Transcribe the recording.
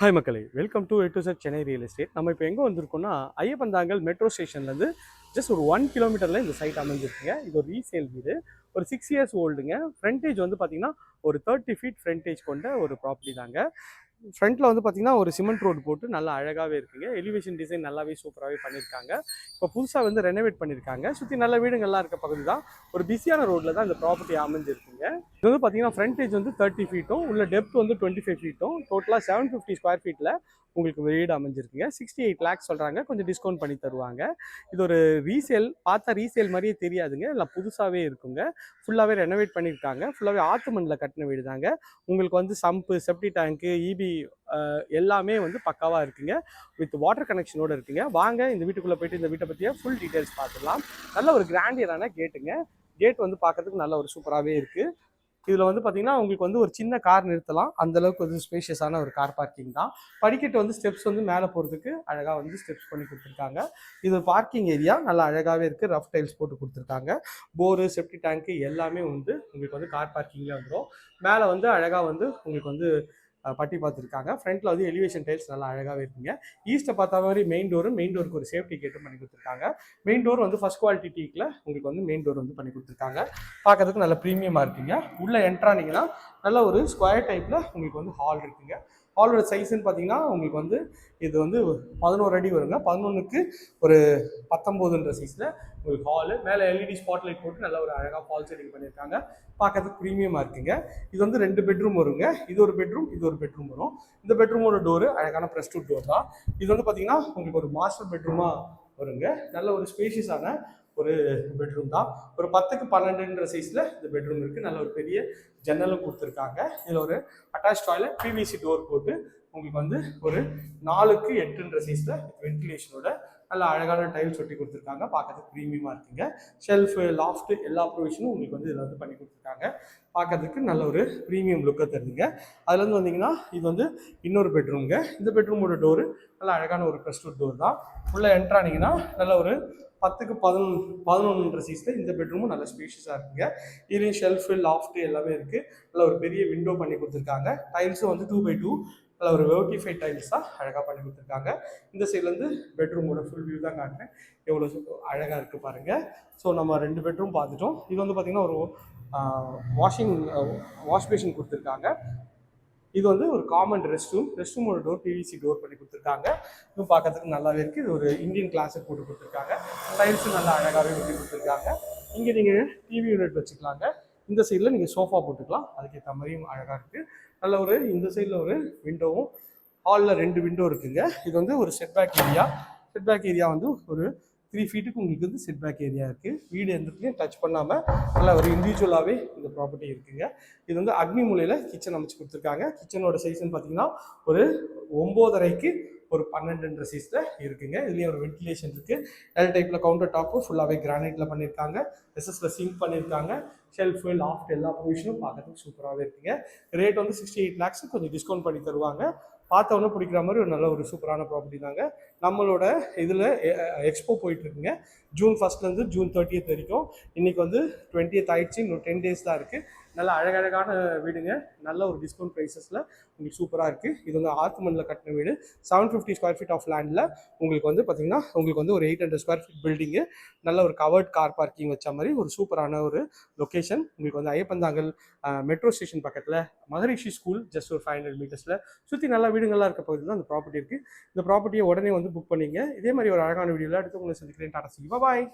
Hi மக்களே. Welcome to எட்டு sir Chennai real estate நம்ம இப்போ எங்கே வந்திருக்கோம்னா ஐயப்பந்தாங்கல் மெட்ரோ ஸ்டேஷன்லேருந்து ஜஸ்ட் ஒரு ஒன் கிலோமீட்டரில் இந்த சைட் அமைஞ்சிருக்குங்க. இது ஒரு ரீசேல் வீடு. ஒரு சிக்ஸ் இயர்ஸ் ஓல்டுங்க ஃப்ரண்டேஜ் வந்து பார்த்தீங்கன்னா ஒரு தேர்ட்டி ஃபீட் ஃப்ரண்டேஜ் கொண்ட ஒரு ப்ராப்பர்ட்டி தாங்க. ஃப்ரண்ட்டில் வந்து பார்த்தீங்கன்னா ஒரு சிமெண்ட் ரோடு போட்டு நல்லா அழகாகவே இருக்குங்க. எலிவேஷன் டிசைன் நல்லாவே சூப்பராகவே பண்ணியிருக்காங்க இப்போ புதுசாக வந்து ரெனோவேட் பண்ணியிருக்காங்க சுற்றி நல்ல வீடுங்கள்லாம் இருக்க பகுதி தான். ஒரு பிஸியான ரோட்டில் தான் இந்த ப்ராப்பர்ட்டி அமைஞ்சிருக்குங்க. இது வந்து பார்த்தீங்கன்னா ஃப்ரண்டேஜ் வந்து தேர்ட்டி ஃபீட்டும் உள்ள டெப்த் வந்து டுவெண்ட்டி ஃபைவ் ஃபீட்டும் டோட்டலாக செவன் ஃபிஃப்டி ஸ்கொயர் ஃபீட்டில் உங்களுக்கு வீடு அமைஞ்சிருக்குங்க. சிக்ஸ்டி எயிட் லேக்ஸ் சொல்கிறாங்க கொஞ்சம் டிஸ்கவுண்ட் பண்ணி தருவாங்க. இது ஒரு ரீசேல் பார்த்தா ரீசேல் மாதிரியே தெரியாதுங்க. இல்லை புதுசாகவே இருக்குங்க. ஃபுல்லாகவே ரெனோவேட் பண்ணியிருக்காங்க ஃபுல்லாகவே ஆத்து மண்ணில் கட்டின வீடு தாங்க உங்களுக்கு வந்து சம்பு செப்டி டேங்க்கு இபி எல்லாமே வந்து பக்காவாக இருக்குங்க. வித் வாட்டர் கனெக்ஷனோடு இருக்குங்க. வாங்க இந்த வீட்டுக்குள்ளே போயிட்டு இந்த வீட்டை பற்றிய ஃபுல் டீட்டெயில்ஸ் பார்த்துடலாம். நல்ல ஒரு கிராண்டியரான கேட்டுங்க கேட் வந்து பார்க்கறதுக்கு நல்ல ஒரு சூப்பராகவே இருக்குது இதில் வந்து பார்த்தீங்கன்னா உங்களுக்கு வந்து ஒரு சின்ன கார் நிறுத்தலாம். அந்த அளவுக்கு வந்து ஸ்பேஷியஸான ஒரு கார் பார்க்கிங் தான். படிக்கட்டு வந்து ஸ்டெப்ஸ் வந்து மேலே போகிறதுக்கு அழகாக வந்து ஸ்டெப்ஸ் பண்ணி கொடுத்துருக்காங்க. இது பார்க்கிங் ஏரியா நல்லா அழகாகவே இருக்குது ரஃப் டைல்ஸ் போட்டு கொடுத்துருக்காங்க. போரு செப்டி டேங்க்கு எல்லாமே வந்து உங்களுக்கு வந்து கார் பார்க்கிங்கில் வந்துடும் மேலே வந்து அழகாக வந்து உங்களுக்கு வந்து பட்டி பார்த்துருக்காங்க. ஃப்ரண்ட்டில் வந்து எலிவேஷன் டைல்ஸ் நல்லா அழகாகவே இருக்குங்க. ஈஸ்ட்டை பார்த்த மாதிரி மெயின் டோரும் மெயின் டோருக்கு ஒரு சேஃப்டி கேட்டும் பண்ணி கொடுத்துருக்காங்க. மெயின் டோர் வந்து ஃபஸ்ட் குவாலிட்டி டீக்கில் உங்களுக்கு வந்து மெயின் டோர் வந்து பண்ணி கொடுத்துருக்காங்க. பார்க்கறதுக்கு நல்ல ப்ரீமியமாக இருக்குங்க. உள்ளே என்ட்ரானீங்கன்னா நல்ல ஒரு ஸ்கொயர் டைப்பில் உங்களுக்கு வந்து ஹால் இருக்குங்க. ஹாலோட சைஸ்ன்னு பார்த்தீங்கன்னா உங்களுக்கு வந்து இது வந்து பதினோரு அடி வருங்க. பதினொன்றுக்கு ஒரு பத்தொம்போதுன்ற சைஸில் உங்களுக்கு ஹாலு மேலே எல்இடி ஸ்பாட் லைட் போட்டு நல்ல ஒரு அழகாக ஃபால் செட்டிங் பண்ணியிருக்காங்க. பார்க்கறதுக்கு ப்ரீமியமாக இருக்குங்க. இது வந்து ரெண்டு பெட்ரூம் வருங்க. இது ஒரு பெட்ரூம் இது ஒரு பெட்ரூம் வரும். இந்த பெட்ரூமோட டோரு அழகான ப்ரெஸ் டூ டோர் தான். இது வந்து பார்த்தீங்கன்னா உங்களுக்கு ஒரு மாஸ்டர் பெட்ரூமாக வருங்க. நல்ல ஒரு ஸ்பேஷியஸான ஒரு பெட்ரூம் தான். ஒரு பத்துக்கு பன்னெண்டுன்ற சைஸில் இந்த பெட்ரூம் இருக்குது நல்ல ஒரு பெரிய ஜன்னலும் கொடுத்துருக்காங்க. இதில் ஒரு அட்டாச் டாய்லெட் பிவிசி டோர் போட்டு உங்களுக்கு வந்து ஒரு நாலுக்கு எட்டுன்ற சைஸில் வென்டிலேஷனோட நல்ல அழகான டைல்ஸ் ஒட்டி கொடுத்துருக்காங்க. பார்க்கறதுக்கு ப்ரீமியமாக இருக்குங்க. ஷெல்ஃபு லாஃப்ட்டு எல்லா ப்ரொவிஷனும் உங்களுக்கு வந்து இதில் வந்து பண்ணி கொடுத்துருக்காங்க. பார்க்கறதுக்கு நல்ல ஒரு ப்ரீமியம் லுக்கை தருதுங்க. அதுலேருந்து வந்தீங்கன்னா இது வந்து இன்னொரு பெட்ரூம்ங்க இந்த பெட்ரூமோட டோரு நல்ல அழகான ஒரு ப்ரெஸ் டோர் தான். உள்ளே என்ட்ரானீங்கன்னா நல்ல ஒரு பத்துக்கு பதினொன்று பதினொன்றுன்ற சீஸில் இந்த பெட்ரூமும் நல்ல ஸ்பேஷியஸாக இருக்குங்க. இதுலேயும் ஷெல்ஃபு லாஃப்ட்டு எல்லாமே இருக்குது நல்ல ஒரு பெரிய விண்டோ பண்ணி கொடுத்துருக்காங்க. டைல்ஸும் வந்து டூ பை டூ நல்ல ஒரு வெர்டிஃபை டைல்ஸ் தான் அழகாக பண்ணி கொடுத்துருக்காங்க. இந்த சைட்லேருந்து பெட்ரூமோட ஃபுல் வியூ தான் காட்டுறேன். எவ்வளோ அழகாக இருக்குது பாருங்கள் ஸோ நம்ம ரெண்டு பெட்ரூம் பார்த்துட்டோம். இது வந்து பார்த்திங்கன்னா ஒரு வாஷிங் வாஷ் பேஷன் uh, கொடுத்துருக்காங்க. இது வந்து ஒரு காமன் ரெஸ்ட் ரூம் ரெஸ்ட் ரூமோட டோர் பிவிசி டோர் பண்ணி கொடுத்துருக்காங்க. இதுவும் பார்க்கறதுக்கு நல்லாவே இருக்குது இது ஒரு இந்தியன் கிளாஸுக்கு போட்டு கொடுத்துருக்காங்க. டைல்ஸும் நல்லா அழகாகவே ஒட்டி கொடுத்துருக்காங்க. இங்கே நீங்கள் டிவி யூனிட் வச்சுக்கலாங்க. இந்த சைடில் நீங்கள் சோஃபா போட்டுக்கலாம். அதுக்கேற்ற மாதிரியும் அழகாக இருக்குது நல்ல ஒரு இந்த சைடில் ஒரு விண்டோவும் ஹாலில் ரெண்டு விண்டோ இருக்குங்க. இது வந்து ஒரு செட்பேக் ஏரியா செட்பேக் ஏரியா வந்து ஒரு த்ரீ ஃபீட்டுக்கு உங்களுக்கு வந்து செட் பேக் ஏரியா இருக்குது வீடு எந்த இடத்துலையும் டச் பண்ணாமல் நல்லா ஒரு இண்டிவிஜுவலாகவே இந்த ப்ராப்பர்ட்டி இருக்குங்க. இது வந்து அக்னி மூலையில் கிச்சன் அமைச்சு கொடுத்துருக்காங்க. கிச்சனோட சைஸ்ன்னு பார்த்தீங்கன்னா ஒரு ஒம்போதரைக்கு ஒரு பன்னெண்டுன்ற சைஸில் இருக்குங்க. இதுலேயும் ஒரு வென்டிலேஷன் இருக்குது எல் டைப்பில் கவுண்டர் டாப்பு ஃபுல்லாகவே கிரானைட்டில் பண்ணியிருக்காங்க எஸ்எஸில் சிங்க் பண்ணியிருக்காங்க ஷெல்ஃபு லாஃப்ட் எல்லா ப்ரொவிஷனும் பார்க்கறதுக்கு சூப்பராகவே இருக்குங்க. ரேட் வந்து சிக்ஸ்டி எயிட் லேக்ஸ் கொஞ்சம் டிஸ்கவுண்ட் பண்ணி தருவாங்க. பார்த்தவொன்னே பிடிக்கிற மாதிரி ஒரு நல்ல ஒரு சூப்பரான ப்ராப்பர்ட்டி தாங்க. நம்மளோட இதில் எக்ஸ்போ போயிட்டுருக்குங்க. ஜூன் ஃபஸ்ட்லேருந்து ஜூன் தேர்ட்டியத் வரைக்கும். இன்றைக்கி வந்து டுவெண்ட்டியத் ஆயிடுச்சு. இன்னும் டென் டேஸ் தான் இருக்குது நல்ல அழகழகான வீடுங்க. நல்ல ஒரு டிஸ்கவுண்ட் ப்ரைஸஸில் உங்களுக்கு சூப்பராக இருக்குது இது வந்து ஆத்து மண்ணில் கட்டின வீடு. Seven fifty square feet of லேண்டில் உங்களுக்கு வந்து பார்த்திங்கன்னா உங்களுக்கு வந்து ஒரு eight hundred square feet building நல்ல ஒரு கவர்ட் கார் பார்க்கிங் வச்ச மாதிரி ஒரு சூப்பரான ஒரு லொக்கேஷன் உங்களுக்கு வந்து ஐயப்பந்தாங்கல் மெட்ரோ ஸ்டேஷன் பக்கத்தில் மகரிஷி ஸ்கூல் ஜஸ்ட் ஒரு ஃபைவ் ஹண்ட்ரட் மீட்டர்ஸில் சுற்றி நல்ல வீடுங்கள்லாம் இருக்க பகுதியில் தான் அந்த ப்ராப்பர்ட்டி இருக்குது இந்த ப்ராப்பர்ட்டியை உடனே வந்து புக் பண்ணிங்க. இதே மாதிரி ஒரு அழகான வீடியோவில் அடுத்து உங்களை சந்திக்கிறேன். டாடா சி. பாய்